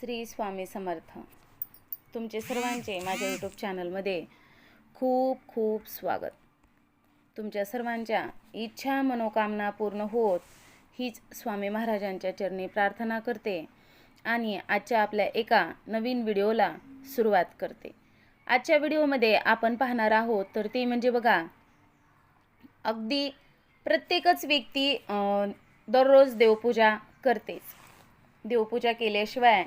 श्री स्वामी समर्थ. तुमचे सर्वांचे माझ्या यूट्यूब चॅनलमध्ये खूप खूप स्वागत. तुमच्या सर्वांच्या इच्छा मनोकामना पूर्ण होत हीच स्वामी महाराजांच्या चरणी प्रार्थना करते आणि आजच्या आपल्या एका नवीन व्हिडिओला सुरुवात करते. आजच्या व्हिडिओमध्ये आपण पाहणार आहोत तर ते म्हणजे बघा अगदी प्रत्येकच व्यक्ती दररोज देवपूजा करतेच. देवपूजा केल्याशिवाय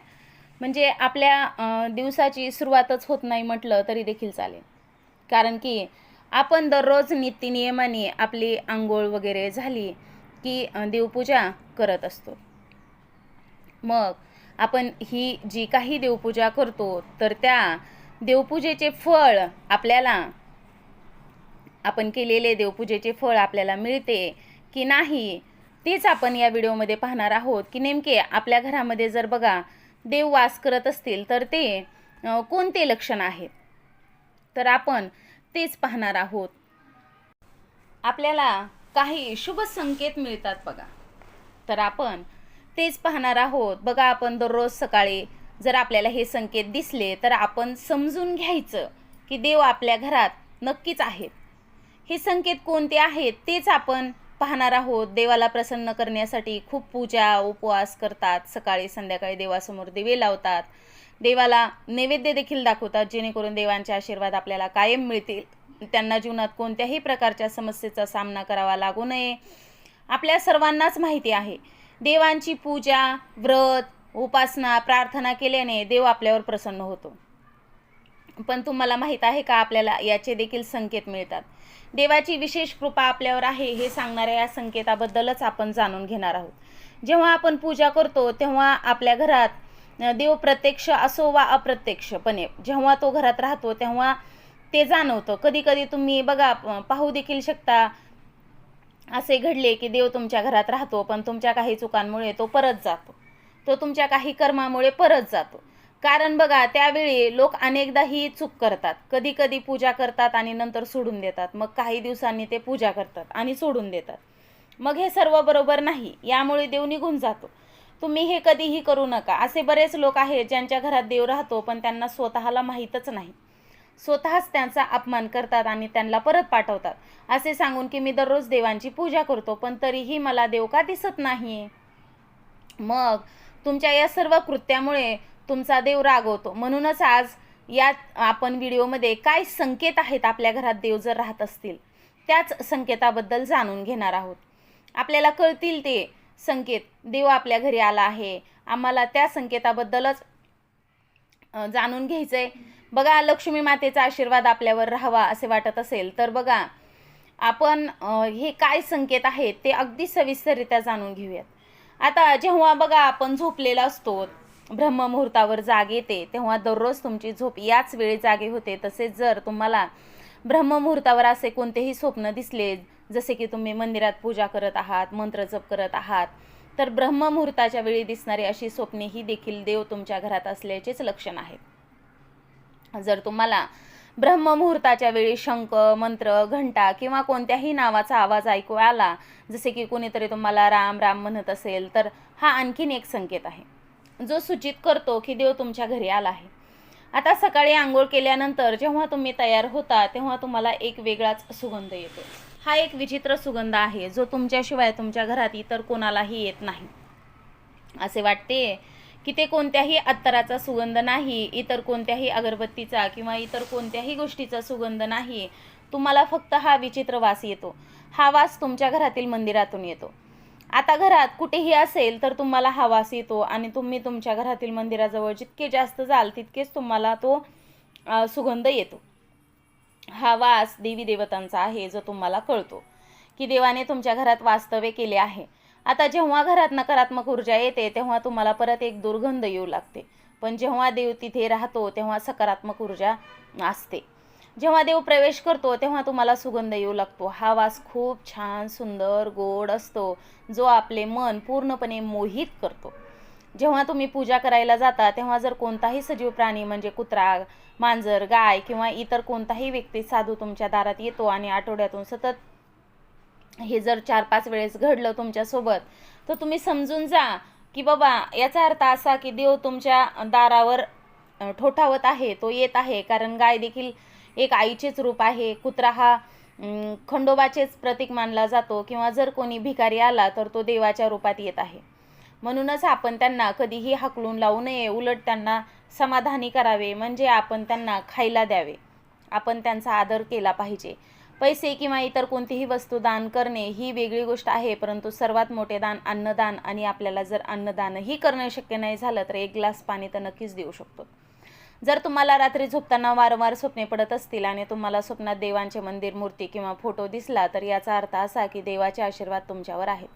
म्हणजे आपल्या दिवसाची सुरुवातच होत नाही म्हटलं तरी देखील चालेल. कारण की आपण दररोज नित्यनियमाने आपली आंघोळ वगैरे झाली की देवपूजा करत असतो. मग आपण ही जी काही देवपूजा करतो तर त्या देवपूजेचे फळ आपल्याला आपण केलेले देवपूजेचे फळ आपल्याला मिळते की नाही तेच आपण या व्हिडिओमध्ये पाहणार आहोत की नेमके आपल्या घरामध्ये जर बघा देव वास करत असतील तर ते कोणते लक्षण आहेत? तर आपण तेच पाहणार आहोत. आपल्याला काही शुभ संकेत मिळतात बघा. तर आपण तेच पाहणार आहोत. बघा आपण दररोज सकाळी जर आपल्याला हे संकेत दिसले तर आपण समजून घ्यायचं की देव आपल्या घरात नक्कीच आहेत. हे संकेत कोणते आहेत तेच आपण पाहणार आहोत. देवाला प्रसन्न करण्यासाठी खूप पूजा उपवास करतात. सकाळी संध्याकाळी देवासमोर दिवे लावतात. देवाला नैवेद्य देखील दाखवतात जेणेकरून देवांचे आशीर्वाद आपल्याला कायम मिळतील. त्यांना जीवनात कोणत्याही प्रकारच्या समस्येचा सामना करावा लागू नये. आपल्या सर्वांनाच माहिती आहे. देवांची पूजा व्रत उपासना प्रार्थना केल्याने देव आपल्यावर प्रसन्न होतो. पण तुम्हाला माहीत आहे का? आपल्याला याचे देखील संकेत मिळतात. देवाची विशेष कृपा आपल्यावर आहे हे सांगणाऱ्या या संकेताबद्दलच आपण जाणून घेणार आहोत. जेव्हा आपण पूजा करतो तेव्हा आपल्या घरात देव प्रत्यक्ष असो वा अप्रत्यक्षपणे जेव्हा तो घरात राहतो तेव्हा ते जाणवतं. कधी कधी तुम्ही बघा पाहू देखील शकता असे घडले की देव तुमच्या घरात राहतो पण तुमच्या काही चुकांमुळे तो परत जातो. तो तुमच्या काही कर्मामुळे परत जातो. कारण बघा त्यावेळी लोक अनेकदा ही चूक करतात. कधी कधी पूजा करतात आणि नंतर सोडून देतात. मग काही दिवसांनी ते पूजा करतात आणि सोडून देतात. मग हे सर्व बरोबर नाही. यामुळे देव निघून जातो. तुम्ही हे कधीही करू नका. असे बरेच लोक आहेत ज्यांच्या घरात देव राहतो पण त्यांना स्वतःला माहीतच नाही. स्वतःच त्यांचा अपमान करतात आणि त्यांना परत पाठवतात. असे सांगून की मी दररोज देवांची पूजा करतो पण तरीही मला देव का दिसत नाही मग तुमच्या या सर्व कृत्यामुळे तुमचा देव रागवतो. म्हणूनच आज या आपण व्हिडिओमध्ये काय संकेत आहेत आपल्या घरात देव जर राहत असतील त्याच संकेताबद्दल जाणून घेणार आहोत. आपल्याला कळतील ते संकेत. देव आपल्या घरी आला आहे. आम्हाला त्या संकेताबद्दलच जाणून जाणून घ्यायचंय. बघा लक्ष्मी मातेचा आशीर्वाद आपल्यावर राहावा असे वाटत असेल तर बघा आपण हे काय संकेत आहेत ते अगदी सविस्तररित्या जाणून घेऊयात. आता जेव्हा बघा आपण झोपलेला असतो ब्रह्ममुहूर्तावर जाग येते तेव्हा दररोज तुमची झोप याच वेळी जागे होते. तसेच जर तुम्हाला ब्रह्ममुहूर्तावर असे कोणतेही स्वप्न दिसले जसे की तुम्ही मंदिरात पूजा करत आहात मंत्र जप करत आहात तर ब्रह्ममुहूर्ताच्या वेळी दिसणारी अशी स्वप्ने ही देखील देव तुमच्या घरात असल्याचेच लक्षण आहेत. जर तुम्हाला ब्रह्ममुहूर्ताच्या वेळी शंख मंत्र घंटा किंवा कोणत्याही नावाचा आवाज ऐकू आला जसे की कोणीतरी तुम्हाला राम राम म्हणत असेल तर हा आणखीन एक संकेत आहे. जो सूचित करतो की देव तुमच्या घरी आला आहे. आता सकाळी आंघोळ केल्यानंतर जेव्हा तुम्ही तयार होता तेव्हा तुम्हाला एक वेगळाच सुगंध येतो. हा एक विचित्र सुगंध आहे जो तुमच्याशिवाय तुमच्या घरात इतर कोणालाही येत नाही. असे वाटते की ते कोणत्याही अत्तराचा सुगंध नाही इतर कोणत्याही अगरबत्तीचा किंवा इतर कोणत्याही गोष्टीचा सुगंध नाही. तुम्हाला फक्त हा विचित्र वास येतो. हा वास तुमच्या घरातील मंदिरातून येतो. आता घरात कुठेही असेल तर तुम्हाला हा वास येतो आणि तुम्ही तुमच्या घरातील मंदिराजवळ जितके जास्त जाल तितकेच तुम्हाला तो सुगंध येतो. हा वास देवी देवतांचा आहे जो तुम्हाला कळतो की देवाने तुमच्या घरात वास्तव्य केले आहे. आता जेव्हा घरात नकारात्मक ऊर्जा येते तेव्हा तुम्हाला परत एक दुर्गंध येऊ लागते. पण जेव्हा देव तिथे राहतो तेव्हा सकारात्मक ऊर्जा असते. जेव्हा देव प्रवेश करतो तेव्हा तुम्हाला सुगंध येऊ लागतो. हा वास खूप छान सुंदर गोड असतो जो आपले मन पूर्णपणे मोहित करतो. जेव्हा तुम्ही पूजा करायला जाता तेव्हा जर कोणताही सजीव प्राणी म्हणजे कुत्रा मांजर गाय किंवा इतर कोणताही व्यक्ती साधू तुमच्या दारात येतो आणि आठवड्यातून सतत हे जर चार पाच वेळेस घडलं तुमच्यासोबत तर तुम्ही समजून जा की बाबा याचा अर्थ असा की देव तुमच्या दारावर ठोठावत आहे तो येत आहे. कारण गाय देखील एक आईचेच रूप आहे. कुत्रा हा खंडोबाचेच प्रतीक मानला जातो किंवा जर कोणी भिकारी आला तर तो देवाच्या रूपात येत आहे. म्हणूनच आपण त्यांना कधीही हाकलून लावू नये. उलट त्यांना समाधानी करावे. म्हणजे आपण त्यांना खायला द्यावे. आपण त्यांचा आदर केला पाहिजे. पैसे किंवा इतर कोणतीही वस्तू दान करणे ही वेगळी गोष्ट आहे परंतु सर्वात मोठे दान अन्नदान आणि आपल्याला जर अन्नदानही करणं शक्य नाही झालं तर एक ग्लास पाणी तर नक्कीच देऊ शकतो. जर तुम्हाला रात्री झोपताना वारंवार स्वप्ने पडत असतील आणि तुम्हाला स्वप्नात देवांचे मंदिर मूर्ती किंवा फोटो दिसला तर याचा अर्थ असा की देवाचे आशीर्वाद तुमच्यावर आहेत.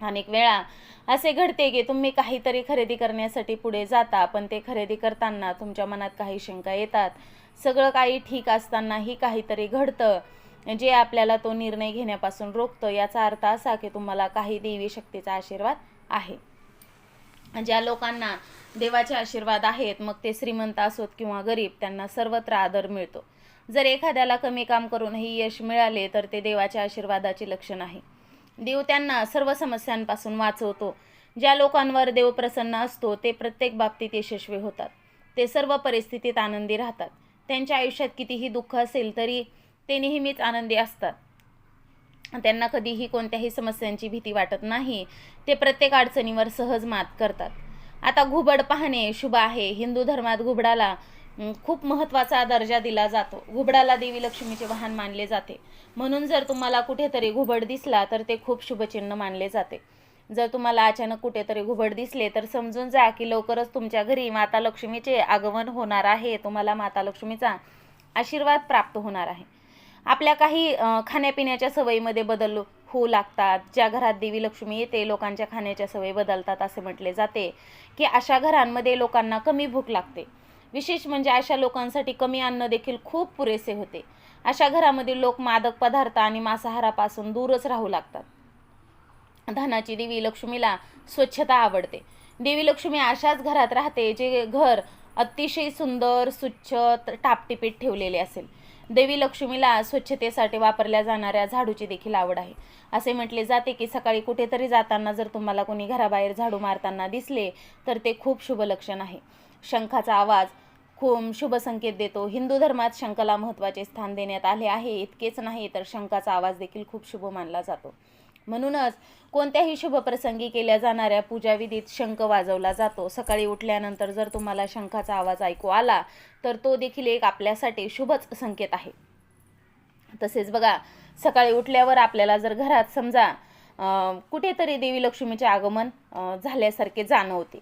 अनेक वेळा असे घडते की तुम्ही काहीतरी खरेदी करण्यासाठी पुढे जाता पण ते खरेदी करताना तुमच्या मनात काही शंका येतात. सगळं काही ठीक असतानाही काहीतरी घडतं. जे आपल्याला तो निर्णय घेण्यापासून रोखतं याचा अर्थ असा की तुम्हाला काही देवी शक्तीचा आशीर्वाद आहे. ज्या लोकांना देवाचे आशीर्वाद आहेत मग ते श्रीमंत असोत किंवा गरीब त्यांना सर्वत्र आदर मिळतो. जर एखाद्याला कमी काम करूनही यश मिळाले तर ते देवाच्या आशीर्वादाचे लक्षण आहे. देव त्यांना सर्व समस्यांपासून वाचवतो. ज्या लोकांवर देव प्रसन्न असतो ते प्रत्येक बाबतीत यशस्वी होतात. ते सर्व परिस्थितीत आनंदी राहतात. त्यांच्या आयुष्यात कितीही दुःख असेल तरी ते नेहमीच आनंदी असतात. त्यांना कधीही कोणत्याही समस्यांची भीती वाटत नाही. ते प्रत्येक अडचणीवर सहज मात करतात. आता घुबड पाहणे शुभ आहे. हिंदू धर्मात घुबडाला खूप महत्त्वाचा दर्जा दिला जातो. घुबडाला देवी लक्ष्मीचे वाहन मानले जाते. म्हणून जर तुम्हाला कुठेतरी घुबड दिसला तर ते खूप शुभचिन्ह मानले जाते. जर तुम्हाला अचानक कुठेतरी घुबड दिसले तर समजून जा की लवकरच तुमच्या घरी माता लक्ष्मीचे आगमन होणार आहे. तुम्हाला माता लक्ष्मीचा आशीर्वाद प्राप्त होणार आहे. आपल्या काही खाण्यापिण्याच्या सवयीमध्ये बदल होऊ लागतात. ज्या घरात देवी लक्ष्मी येते लोकांच्या खाण्याच्या सवयी बदलतात असे म्हटले जाते की अशा घरांमध्ये लोकांना कमी भूक लागते. विशेष म्हणजे अशा लोकांसाठी कमी अन्न देखील खूप पुरेसे होते. अशा घरामध्ये लोक मादक पदार्थ आणि मांसाहारापासून दूरच राहू लागतात. धनाची देवी लक्ष्मीला स्वच्छता आवडते. देवी लक्ष्मी अशाच घरात राहते जे घर अतिशय सुंदर स्वच्छ टापटिपीत ठेवलेले असेल. देवी लक्ष्मीला स्वच्छतेसाठी वापरल्या जाणाऱ्या झाडूची देखील आवड आहे. असे म्हटले जाते की सकाळी कुठेतरी जाताना जर तुम्हाला कोणी घराबाहेर झाडू मारताना दिसले तर ते खूप शुभ लक्षण आहे. शंखाचा आवाज खूप शुभ संकेत देतो. हिंदू धर्मात शंखाला महत्त्वाचे स्थान देण्यात आले आहे. इतकेच नाही तर शंखाचा आवाज देखील खूप शुभ मानला जातो. म्हणूनच कोणत्याही शुभप्रसंगी केल्या जाणाऱ्या पूजाविधीत शंख वाजवला जातो. सकाळी उठल्यानंतर जर तुम्हाला शंखाचा आवाज ऐकू आला तर तो देखील एक आपल्यासाठी शुभच संकेत आहे. तसेच बघा सकाळी उठल्यावर आपल्याला जर घरात समजा कुठेतरी देवी लक्ष्मीचे आगमन झाल्यासारखे जाणवते.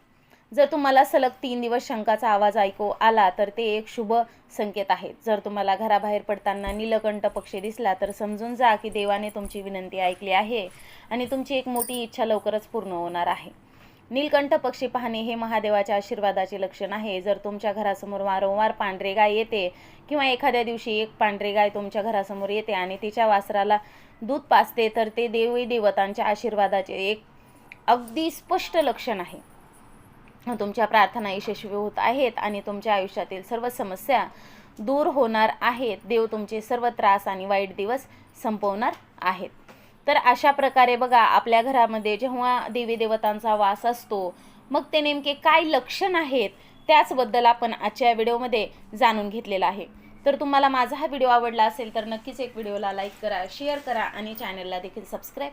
जर तुम्हाला सलग तीन दिवस शंकाचा आवाज ऐकू आला तर ते एक शुभ संकेत आहे. जर तुम्हाला घराबाहेर पडताना नीलकंठ पक्षी दिसला तर समजून जा की देवाने तुमची विनंती ऐकली आहे आणि तुमची एक मोठी इच्छा लवकरच पूर्ण होणार आहे. नीलकंठ पक्षी पाहणे हे महादेवाच्या आशीर्वादाचे लक्षण आहे. जर तुमच्या घरासमोर वारंवार पांढरे गाय येते किंवा एखाद्या दिवशी एक पांढरे गाय तुमच्या घरासमोर येते आणि तिच्या वासराला दूध पाचते तर ते देवी देवतांच्या आशीर्वादाचे एक अगदी स्पष्ट लक्षण आहे. तुमच्या प्रार्थना यशस्वी होत आहेत आणि तुमच्या आयुष्यातील सर्व समस्या दूर होणार आहेत. देव तुमचे सर्व त्रास आणि वाईट दिवस संपवणार आहेत. तर अशा प्रकारे बघा आपल्या घरामध्ये जेव्हा देवी देवतांचा वास असतो मग ते नेमके काय लक्षण आहेत त्याचबद्दल आपण आजच्या व्हिडिओमध्ये जाणून घेतलेलं आहे. तर तुम्हाला माझा हा व्हिडिओ आवडला असेल तर नक्कीच एक व्हिडिओला लाईक करा शेअर करा आणि चॅनलला देखील सबस्क्राईब